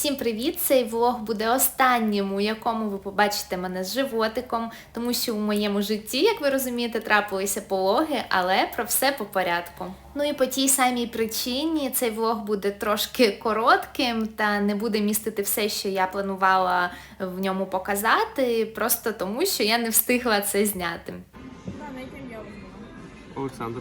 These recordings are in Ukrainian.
Всім привіт! Цей влог буде останнім, у якому ви побачите мене з животиком, тому що у моєму житті, як ви розумієте, трапилися пологи, але про все по порядку. Ну і по тій самій причині цей влог буде трошки коротким та не буде містити все, що я планувала в ньому показати, просто тому що я не встигла це зняти. Олександр.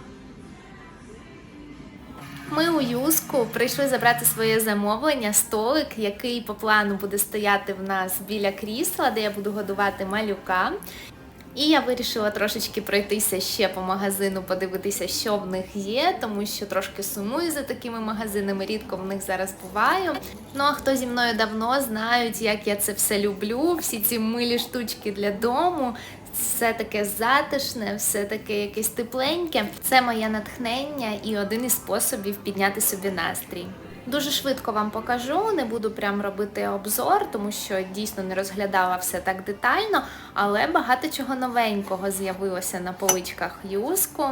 Ми у Юску прийшли забрати своє замовлення, столик, який по плану буде стояти в нас біля крісла, де я буду годувати малюка. І я вирішила трошечки пройтися ще по магазину, подивитися, що в них є, тому що трошки сумую за такими магазинами, рідко в них зараз буваю. Ну а хто зі мною давно знають, як я це все люблю, всі ці милі штучки для дому. Все таке затишне, все таке якесь тепленьке. Це моє натхнення і один із способів підняти собі настрій. Дуже швидко вам покажу, не буду прям робити обзор, тому що дійсно не розглядала все так детально, але багато чого новенького з'явилося на поличках юску.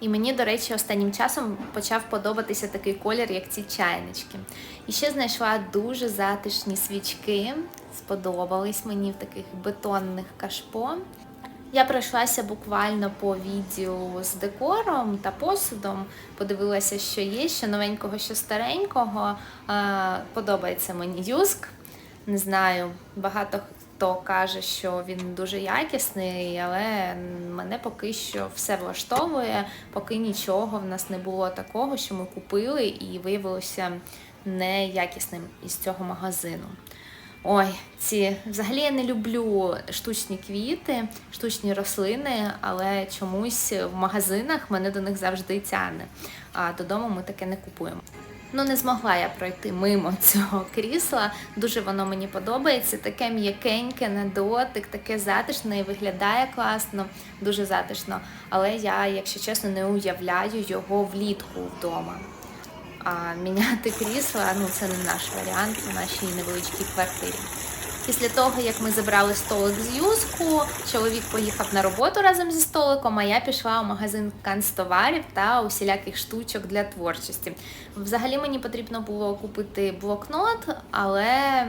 І мені, до речі, останнім часом почав подобатися такий колір, як ці чайнички. І ще знайшла дуже затишні свічки. Сподобались мені в таких бетонних кашпо. Я пройшлася буквально по відділу з декором та посудом, подивилася, що є, що новенького, що старенького. Е, Подобається мені юск. Не знаю, багато хто каже, що він дуже якісний, але мене поки що все влаштовує, поки нічого в нас не було такого, що ми купили і виявилося неякісним із цього магазину. Ой, ці взагалі я не люблю штучні квіти, штучні рослини, але чомусь в магазинах мене до них завжди тягне. А додому ми таке не купуємо. Ну, не змогла я пройти мимо цього крісла. Дуже воно мені подобається. Таке м'якеньке на дотик, таке затишне і виглядає класно, дуже затишно. Але я, якщо чесно, не уявляю його влітку вдома. А міняти крісла ну це не наш варіант у нашій невеличкій квартирі. Після того, як ми забрали столик з юску, чоловік поїхав на роботу разом зі столиком, а я пішла у магазин канцтоварів та усіляких штучок для творчості. Взагалі мені потрібно було купити блокнот, але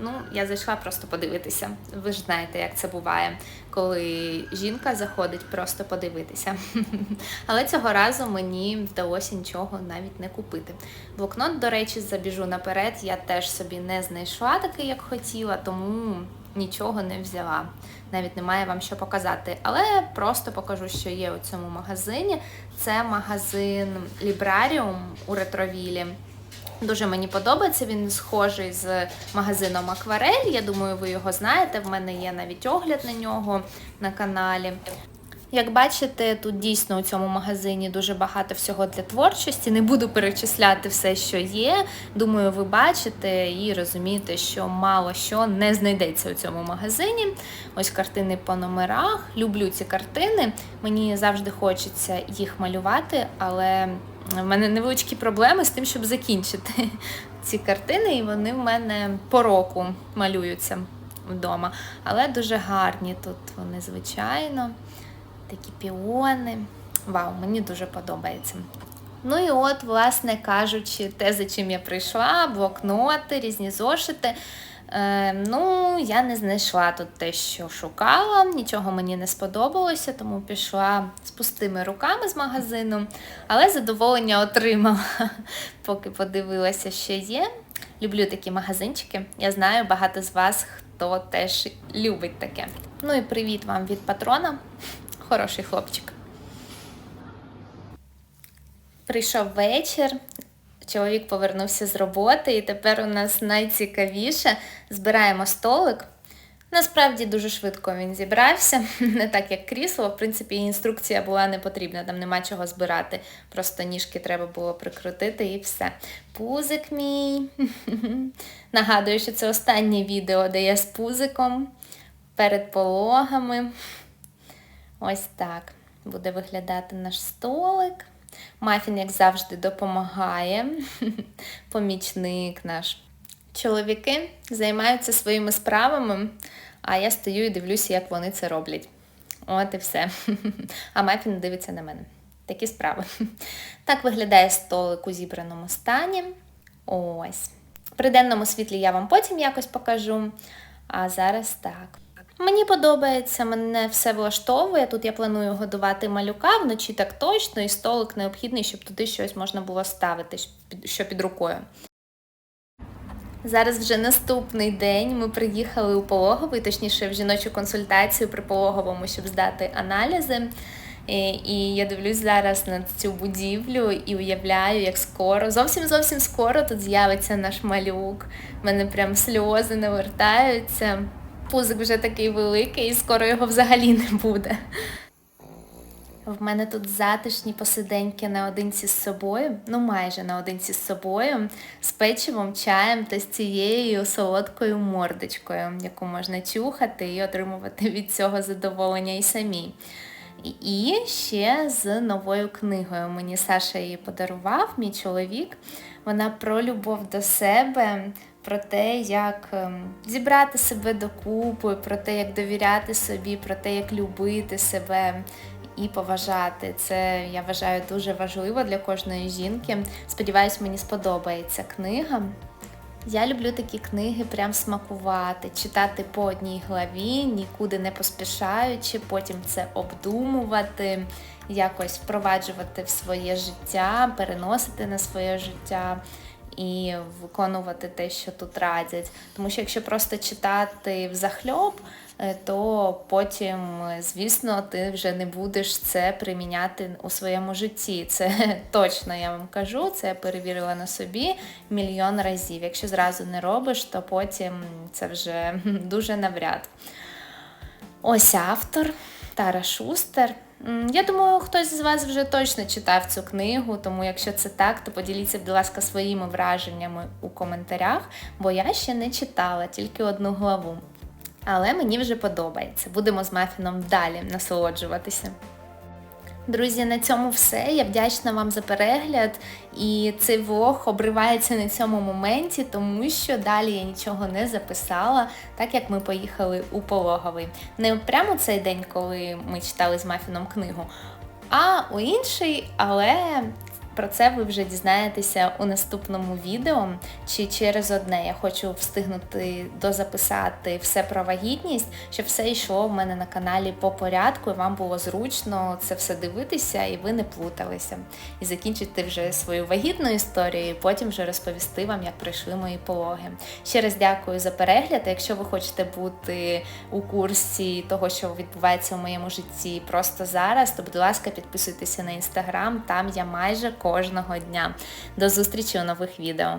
ну, я зайшла просто подивитися. Ви ж знаєте, як це буває, коли жінка заходить просто подивитися. Але цього разу мені вдалося нічого навіть не купити. Блокнот, до речі, забіжу наперед, я теж собі не знайшла такий, як хотіла, тому нічого не взяла. Навіть немає вам що показати. Але просто покажу, що є у цьому магазині. Це магазин Librarium у ретровілі. Дуже мені подобається, він схожий з магазином Акварель. Я думаю, ви його знаєте. В мене є навіть огляд на нього на каналі. Як бачите, тут дійсно у цьому магазині дуже багато всього для творчості. Не буду перечисляти все, що є. Думаю, ви бачите і розумієте, що мало що не знайдеться у цьому магазині. Ось картини по номерах. Люблю ці картини. Мені завжди хочеться їх малювати, але в мене невеличкі проблеми з тим, щоб закінчити ці картини, і вони в мене по року малюються вдома. Але дуже гарні тут вони, звичайно такі піони. Вау, мені дуже подобається. Ну і от, власне кажучи, те, за чим я прийшла, блокноти, різні зошити. Е, ну, я не знайшла тут те, що шукала, нічого мені не сподобалося, тому пішла з пустими руками з магазину, але задоволення отримала, поки подивилася, що є. Люблю такі магазинчики. Я знаю, багато з вас, хто теж любить таке. Ну і привіт вам від патрона хороший хлопчик. Прийшов вечір, чоловік повернувся з роботи, і тепер у нас найцікавіше збираємо столик. Насправді дуже швидко він зібрався, не так як крісло. В принципі, інструкція була не потрібна, там нема чого збирати. Просто ніжки треба було прикрутити і все. Пузик мій. Нагадую, що це останнє відео, де я з пузиком перед пологами. Ось так буде виглядати наш столик. Мафін, як завжди, допомагає. Помічник наш. Чоловіки займаються своїми справами, а я стою і дивлюся, як вони це роблять. От і все. А Мафін дивиться на мене. Такі справи. Так виглядає столик у зібраному стані. Ось. При денному світлі я вам потім якось покажу. А зараз так. Мені подобається, мене все влаштовує. Тут я планую годувати малюка вночі так точно, і столик необхідний, щоб туди щось можна було ставити, що під рукою. Зараз вже наступний день. Ми приїхали у пологовий, точніше в жіночу консультацію при пологовому, щоб здати аналізи. І, я дивлюсь зараз на цю будівлю і уявляю, як скоро, зовсім зовсім скоро тут з'явиться наш малюк. У мене прям сльози навертаються. Пузик вже такий великий, і скоро його взагалі не буде. В мене тут затишні посиденьки наодинці з собою, ну майже наодинці з собою, з печивом, чаєм та з цією солодкою мордочкою, яку можна чухати і отримувати від цього задоволення і самі. І ще з новою книгою. Мені Саша її подарував, мій чоловік. Вона про любов до себе, про те, як ем, зібрати себе докупи, про те, як довіряти собі, про те, як любити себе і поважати. Це я вважаю дуже важливо для кожної жінки. Сподіваюсь, мені сподобається книга. Я люблю такі книги прям смакувати, читати по одній главі, нікуди не поспішаючи, потім це обдумувати, якось впроваджувати в своє життя, переносити на своє життя і виконувати те, що тут радять. Тому що якщо просто читати взахльоб, е, то потім, е, звісно, ти вже не будеш це приміняти у своєму житті. Це точно я вам кажу, це я перевірила на собі мільйон разів. Якщо зразу не робиш, то потім це вже дуже навряд. Ось автор Тара Шустер. Я думаю, хтось з вас вже точно читав цю книгу, тому якщо це так, то поділіться, будь ласка, своїми враженнями у коментарях, бо я ще не читала тільки одну главу. Але мені вже подобається. Будемо з мафіном далі насолоджуватися. Друзі, на цьому все. Я вдячна вам за перегляд. І цей влог обривається на цьому моменті, тому що далі я нічого не записала, так як ми поїхали у пологовий. Не прямо цей день, коли ми читали з Мафіном книгу, а у інший, але про це ви вже дізнаєтеся у наступному відео чи через одне. Я хочу встигнути дозаписати все про вагітність, щоб все йшло в мене на каналі по порядку, і вам було зручно це все дивитися, і ви не плуталися. І закінчити вже свою вагітну історію, і потім вже розповісти вам, як пройшли мої пологи. Ще раз дякую за перегляд. Якщо ви хочете бути у курсі того, що відбувається у моєму житті просто зараз, то будь ласка, підписуйтеся на інстаграм, там я майже кожного дня. До зустрічі у нових відео.